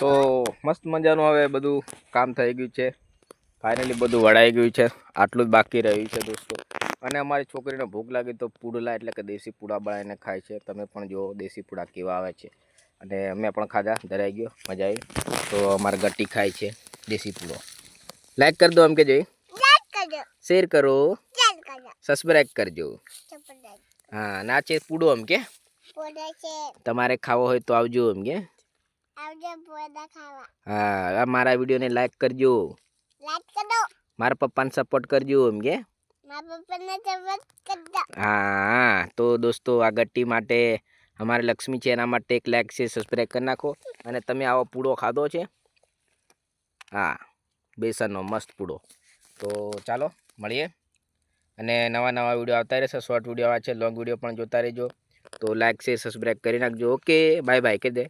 તો મસ્ત મજાનું હવે બધું કામ થઈ ગયું છે. ફાઇનલી બધું વળાઈ ગયું છે. આટલું જ બાકી રહ્યું છે દોસ્તો. અને અમારી છોકરીને ભૂખ લાગી તો પુડલા એટલે કે દેશી પૂડા બનાવીને ખાય છે. તમે પણ જુઓ દેશી પૂડા કેવા આવે છે. અને અમે પણ ખાધા ધરાઈ ગયો મજા આવી. તો અમારે ગટ્ટી ખાય છે દેશી પૂડો. લાઈક કરી દો એમ કે જોઈ શેર કરો. સબસ્ક્રાઈબ કરજો. હા ના છે પૂડો એમ કે? તમારે ખાવો હોય તો આવજો એમ કે? હા મારા વિડીયોને લાઈક કરજો. મારા પપ્પાને સપોર્ટ કરજો એમ કે? હા તો દોસ્તો આ ગટ્ટી માટે અમારે લક્ષ્મી છે એના માટે એક લાઈક છે સબસ્ક્રાઈબ કરી નાખો. અને તમે આવો પૂડો ખાધો છે? હા બેસનનો મસ્ત પૂડો. તો ચાલો મળીએ. અને નવા નવા વીડિયો આવતા રહેશે. શોર્ટ વીડિયો આવે છે લોંગ વીડિયો પણ જોતા રહેજો. તો લાઈક છે સબસ્ક્રાઈબ કરી નાખજો. ઓકે બાય બાય કહી દે.